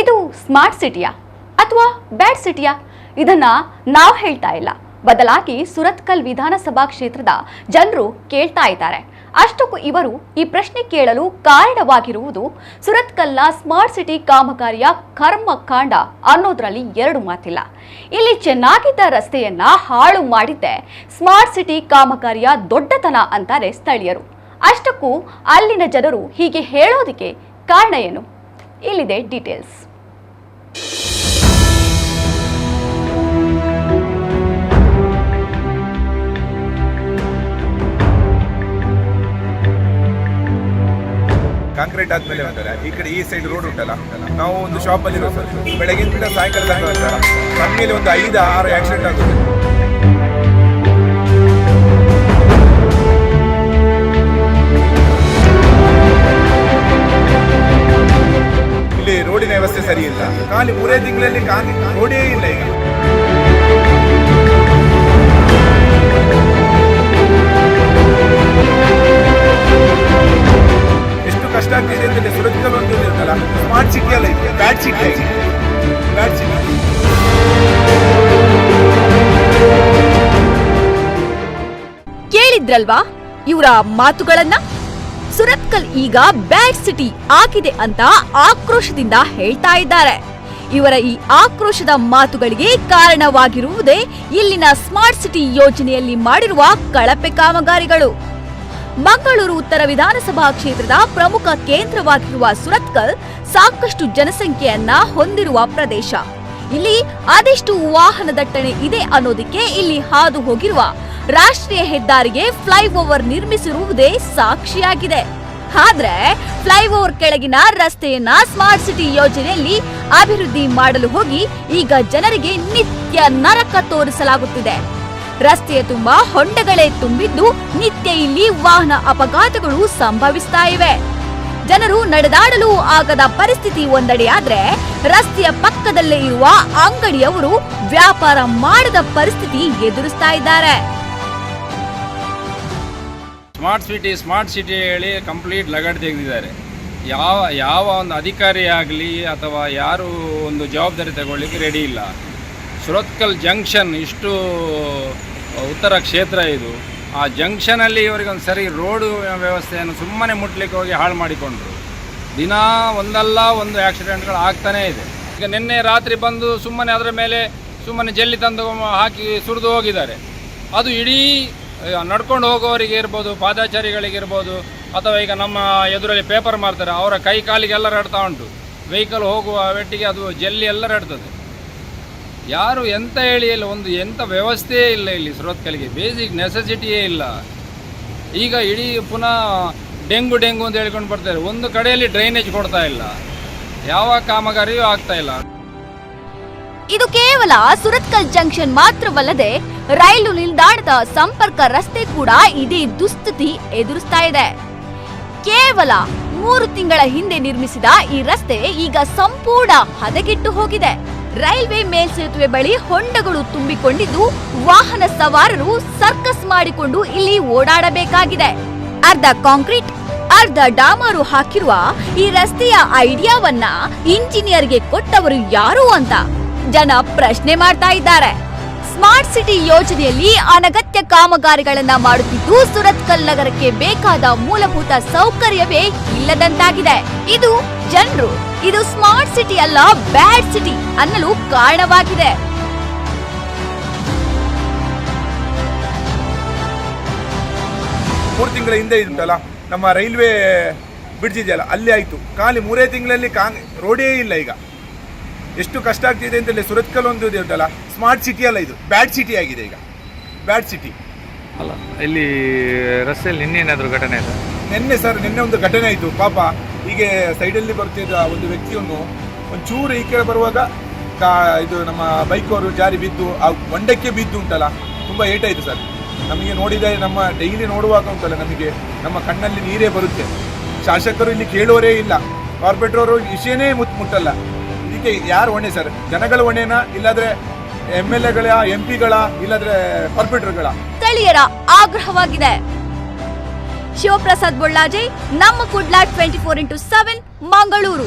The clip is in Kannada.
ಇದು ಸ್ಮಾರ್ಟ್ ಸಿಟಿಯಾ ಅಥವಾ ಬ್ಯಾಡ್ ಸಿಟಿಯಾ? ಇದನ್ನ ನಾವು ಹೇಳ್ತಾ ಇಲ್ಲ. ಬದಲಾಗಿ ಸುರತ್ಕಲ್ ವಿಧಾನಸಭಾ ಕ್ಷೇತ್ರದ ಜನರು ಕೇಳ್ತಾ ಇದ್ದಾರೆ. ಅಷ್ಟಕ್ಕೂ ಇವರು ಈ ಪ್ರಶ್ನೆ ಕೇಳಲು ಕಾರಣವಾಗಿರುವುದು ಸುರತ್ಕಲ್ನ ಸ್ಮಾರ್ಟ್ ಸಿಟಿ ಕಾಮಗಾರಿಯ ಕರ್ಮಕಾಂಡ ಅನ್ನೋದ್ರಲ್ಲಿ ಎರಡು ಮಾತಿಲ್ಲ. ಇಲ್ಲಿ ಚೆನ್ನಾಗಿದ್ದ ರಸ್ತೆಯನ್ನ ಹಾಳು ಮಾಡಿದ್ದೆ ಸ್ಮಾರ್ಟ್ ಸಿಟಿ ಕಾಮಗಾರಿಯ ದೊಡ್ಡತನ ಅಂತಾರೆ ಸ್ಥಳೀಯರು. ಅಷ್ಟಕ್ಕೂ ಅಲ್ಲಿನ ಜನರು ಹೀಗೆ ಹೇಳೋದಕ್ಕೆ ಕಾರಣ ಏನು? ಇಲ್ಲಿದೆ ಡೀಟೇಲ್ಸ್. ಕಾಂಕ್ರೀಟ್ ಆದ್ಮೇಲೆ ಒಂದಲ್ಲ ಈ ಕಡೆ ಈ ಸೈಡ್ ರೋಡ್ ಉಂಟಲ್ಲ? ನಾವು ಒಂದು ಶಾಪ್ ಅಲ್ಲಿ ಬೆಳಗಿನ ಸಾಯಂಕಾಲ ತನಕ ಒಂದು ಐದು, ಆರು ಆಕ್ಸಿಡೆಂಟ್ ಆಗುತ್ತೆ. ಖಾಲಿ ಮೂರೇ ತಿಂಗಳಲ್ಲಿ ಕಾಲಿ ನೋಡಿಯೇ ಇಲ್ಲ ಈಗ. ಎಷ್ಟು ಕಷ್ಟ ಆಗ್ತಿದೆ ಅಂತ ಸುರಕ್ಷಿತ ಒಂದು ಇರ್ತಲ್ಲ ಸ್ಮಾರ್ಟ್ ಸಿಟಿ ಅಲ್ಲ ಇದೆ. ಬ್ಯಾಡ್ ಸಿಟಿ ಬ್ಯಾಡ್ ಸಿಟಿ ಕೇಳಿದ್ರಲ್ವಾ ಇವರ ಮಾತುಗಳನ್ನ? ಸುರತ್ಕಲ್ ಈಗ ಬ್ಯಾಡ್ ಸಿಟಿ ಆಗಿದೆ ಅಂತ ಆಕ್ರೋಶದಿಂದ ಹೇಳ್ತಾ ಇದ್ದಾರೆ. ಇವರ ಈ ಆಕ್ರೋಶದ ಮಾತುಗಳಿಗೆ ಕಾರಣವಾಗಿರುವುದೇ ಇಲ್ಲಿನ ಸ್ಮಾರ್ಟ್ ಸಿಟಿ ಯೋಜನೆಯಲ್ಲಿ ಮಾಡಿರುವ ಕಳಪೆ ಕಾಮಗಾರಿಗಳು. ಮಂಗಳೂರು ಉತ್ತರ ವಿಧಾನಸಭಾ ಕ್ಷೇತ್ರದ ಪ್ರಮುಖ ಕೇಂದ್ರವಾಗಿರುವ ಸುರತ್ಕಲ್ ಸಾಕಷ್ಟು ಜನಸಂಖ್ಯೆಯನ್ನ ಹೊಂದಿರುವ ಪ್ರದೇಶ. ಇಲ್ಲಿ ಅದೆಷ್ಟು ವಾಹನ ದಟ್ಟಣೆ ಇದೆ ಅನ್ನೋದಕ್ಕೆ ಇಲ್ಲಿ ಹಾದು ಹೋಗಿರುವ ರಾಷ್ಟ್ರೀಯ ಹೆದ್ದಾರಿಗೆ ಫ್ಲೈಓವರ್ ನಿರ್ಮಿಸಿರುವುದೇ ಸಾಕ್ಷಿಯಾಗಿದೆ. ಆದ್ರೆ ಫ್ಲೈಓವರ್ ಕೆಳಗಿನ ರಸ್ತೆಯನ್ನ ಸ್ಮಾರ್ಟ್ ಸಿಟಿ ಯೋಜನೆಯಲ್ಲಿ ಅಭಿವೃದ್ಧಿ ಮಾಡಲು ಹೋಗಿ ಈಗ ಜನರಿಗೆ ನಿತ್ಯ ನರಕ ತೋರಿಸಲಾಗುತ್ತಿದೆ. ರಸ್ತೆಯ ತುಂಬಾ ಹೊಂಡಗಳೇ ತುಂಬಿದ್ದು ನಿತ್ಯ ಇಲ್ಲಿ ವಾಹನ ಅಪಘಾತಗಳು ಸಂಭವಿಸ್ತಾ ಇವೆ. ಜನರು ನಡೆದಾಡಲು ಆಗದ ಪರಿಸ್ಥಿತಿ ಒಂದೆಡೆಯಾದ್ರೆ ರಸ್ತೆಯ ಪಕ್ಕದಲ್ಲೇ ಇರುವ ಅಂಗಡಿಯವರು ವ್ಯಾಪಾರ ಮಾಡದ ಪರಿಸ್ಥಿತಿ ಎದುರಿಸ್ತಾ ಇದ್ದಾರೆ. ಸ್ಮಾರ್ಟ್ ಸಿಟಿ ಸ್ಮಾರ್ಟ್ ಸಿಟಿ ಹೇಳಿ ಕಂಪ್ಲೀಟ್ ಲಗಡ್ ತೆಗೆದಿದ್ದಾರೆ. ಯಾವ ಯಾವ ಒಂದು ಅಧಿಕಾರಿ ಆಗಲಿ ಅಥವಾ ಯಾರು ಒಂದು ಜವಾಬ್ದಾರಿ ತಗೊಳ್ಳಿಕ್ಕೆ ರೆಡಿ ಇಲ್ಲ. ಸುರತ್ಕಲ್ ಜಂಕ್ಷನ್ ಇಷ್ಟು, ಉತ್ತರ ಕ್ಷೇತ್ರ ಇದು. ಆ ಜಂಕ್ಷನಲ್ಲಿ ಇವರಿಗೆ ಒಂದು ಸರಿ ರೋಡು ವ್ಯವಸ್ಥೆಯನ್ನು ಸುಮ್ಮನೆ ಮುಟ್ಲಿಕ್ಕೆ ಹೋಗಿ ಹಾಳು ಮಾಡಿಕೊಂಡ್ರು. ದಿನ ಒಂದಲ್ಲ ಒಂದು ಆಕ್ಸಿಡೆಂಟ್ಗಳು ಆಗ್ತಾನೇ ಇದೆ. ಈಗ ನಿನ್ನೆ ರಾತ್ರಿ ಬಂದು ಸುಮ್ಮನೆ ಅದರ ಮೇಲೆ ಸುಮ್ಮನೆ ಜಲ್ಲಿ ತಂದು ಹಾಕಿ ಸುರಿದು ಹೋಗಿದ್ದಾರೆ. ಅದು ಇಡೀ ನಡ್ಕೊಂಡು ಹೋಗೋರಿಗೆ ಇರ್ಬೋದು, ಪಾದಾಚಾರಿಗಳಿಗೆ ಇರ್ಬೋದು ಅಥವಾ ಈಗ ನಮ್ಮ ಎದುರಲ್ಲಿ ಪೇಪರ್ ಮಾಡ್ತಾರೆ, ಅವರ ಕೈ ಕಾಲಿಗೆ ಎಲ್ಲ ರಡ್ತಾ ಉಂಟು. ವೆಹಿಕಲ್ ಹೋಗುವ ವೆಟ್ಟಿಗೆ ಅದು ಜಲ್ಲಿ ಎಲ್ಲ ರಡ್ತದೆ ಯಾರು ಎಂತ ಹೇಳಿ ಇಲ್ಲ, ಒಂದು ಎಂಥ ವ್ಯವಸ್ಥೆಯೇ ಇಲ್ಲ ಇಲ್ಲಿ ಸುರತ್ಕಲ್ಗೆ ಬೇಸಿಕ್ ನೆಸೆಸಿಟಿಯೇ ಇಲ್ಲ. ಈಗ ಇಡೀ ಪುನಃ ಡೆಂಗು ಡೆಂಗು ಅಂತ ಹೇಳ್ಕೊಂಡು ಬರ್ತಾರೆ. ಒಂದು ಕಡೆಯಲ್ಲಿ ಡ್ರೈನೇಜ್ ಕೊಡ್ತಾ ಇಲ್ಲ. ಯಾವ ಕಾಮಗಾರಿಯೂ ಆಗ್ತಾ ಇಲ್ಲ. ಇದು ಕೇವಲ ಸುರತ್ಕಲ್ ಜಂಕ್ಷನ್ ಮಾತ್ರವಲ್ಲದೆ, ರೈಲು ನಿಲ್ದಾಣದ ಸಂಪರ್ಕ ರಸ್ತೆ ಕೂಡ ಇದೇ ದುಸ್ಥಿತಿ ಎದುರಿಸ್ತಾ ಇದೆ. ಕೇವಲ ಮೂರು ತಿಂಗಳ ಹಿಂದೆ ನಿರ್ಮಿಸಿದ ಈ ರಸ್ತೆ ಈಗ ಸಂಪೂರ್ಣ ಹದಗೆಟ್ಟು ಹೋಗಿದೆ. ರೈಲ್ವೆ ಮೇಲ್ಸೇತುವೆ ಬಳಿ ಹೊಂಡಗಳು ತುಂಬಿಕೊಂಡಿದ್ದು ವಾಹನ ಸವಾರರು ಸರ್ಕಸ್ ಮಾಡಿಕೊಂಡು ಇಲ್ಲಿ ಓಡಾಡಬೇಕಾಗಿದೆ. ಅರ್ಧ ಕಾಂಕ್ರೀಟ್, ಅರ್ಧ ಡಾಮರು ಹಾಕಿರುವ ಈ ರಸ್ತೆಯ ಐಡಿಯಾವನ್ನ ಇಂಜಿನಿಯರ್ಗೆ ಕೊಟ್ಟವರು ಯಾರು ಅಂತ ಜನ ಪ್ರಶ್ನೆ ಮಾಡ್ತಾ ಇದ್ದಾರೆ. ಸ್ಮಾರ್ಟ್ ಸಿಟಿ ಯೋಜನೆಯಲ್ಲಿ ಅನಗತ್ಯ ಕಾಮಗಾರಿಗಳನ್ನ ಮಾಡುತ್ತಿದ್ದು, ಸುರತ್ಕಲ್ ನಗರಕ್ಕೆ ಬೇಕಾದ ಮೂಲಭೂತ ಸೌಕರ್ಯವೇ ಇಲ್ಲದಂತಾಗಿದೆ. ಇದು ಜನರು, ಇದು ಸ್ಮಾರ್ಟ್ ಸಿಟಿ ಅಲ್ಲ, ಬ್ಯಾಡ್ ಸಿಟಿ ಅನ್ನಲು ಕಾರಣವಾಗಿದೆ. ಮೂರು ತಿಂಗಳ ಹಿಂದೆ ಇದುಂಟಲ್ಲ ನಮ್ಮ ರೈಲ್ವೆ ಬ್ರಿಡ್ಜ್ ಇದೆಯಲ್ಲ, ಅಲ್ಲಿ ಆಯಿತು. ಖಾಲಿ ಮೂರೇ ತಿಂಗಳಲ್ಲಿ ಕಾಂಗ್, ರೋಡೇ ಇಲ್ಲ ಈಗ. ಎಷ್ಟು ಕಷ್ಟ ಆಗ್ತಿದೆ ಅಂತೇಳಿ ಸುರತ್ಕಲ್ ಒಂದು ಇದೆ ಉಂಟಲ್ಲ ಸ್ಮಾರ್ಟ್ ಸಿಟಿ ಅಲ್ಲ ಇದು. ಬ್ಯಾಡ್ ಸಿಟಿ ಆಗಿದೆ ಈಗ. Bad city. ಅಲ್ಲ ಇಲ್ಲಿ ರಸ್ತೆಯಲ್ಲಿ ನಿನ್ನೇನಾದರೂ ಘಟನೆ ಇದೆ? ನಿನ್ನೆ ಸರ್ ನಿನ್ನೆ ಒಂದು ಘಟನೆ ಆಯಿತು. ಪಾಪ ಹೀಗೆ ಸೈಡಲ್ಲಿ ಬರ್ತಿದ್ದ ಒಂದು ವ್ಯಕ್ತಿಯನ್ನು ಒಂಚೂರು ಈ ಕಡೆ ಬರುವಾಗ ಕಾ ಇದು ನಮ್ಮ ಬೈಕ್ ಅವರು ಜಾರಿ ಬಿದ್ದು ಆ ಹೊಂಡಕ್ಕೆ ಬಿದ್ದು ಉಂಟಲ್ಲ ತುಂಬ ಏಟಾಯಿತು ಸರ್. ನಮಗೆ ನೋಡಿದರೆ ನಮ್ಮ ಡೈಲಿ ನೋಡುವಾಗ ಉಂಟಲ್ಲ ನಮಗೆ ನಮ್ಮ ಕಣ್ಣಲ್ಲಿ ನೀರೇ ಬರುತ್ತೆ. ಶಾಸಕರು ಇಲ್ಲಿ ಕೇಳೋರೇ ಇಲ್ಲ. ಕಾರ್ಪೊರೇಟ್ರವರು ವಿಷಯನೇ ಮುತ್ ಮುಟ್ಟಲ್ಲ. ಇದಕ್ಕೆ ಯಾರು ಹೊಣೆ ಸರ್? ಜನಗಳ ಹೊಣೆನಾ? ಇಲ್ಲಾದ್ರೆ ಎಂ ಎಲ್ ಎಗಳ ಎಂ ಪಿಗಳ ಇಲ್ಲಾದ್ರೆ ಕಾರ್ಪೊರೇಟರ್ಗಳ ಸ್ಥಳೀಯರ ಆಗ್ರಹವಾಗಿದೆ. ಶಿವಪ್ರಸಾದ್ ಬೊಳ್ಳಾಜೆ, ನಮ್ಮ Kudla twenty four into seven Mangaluru.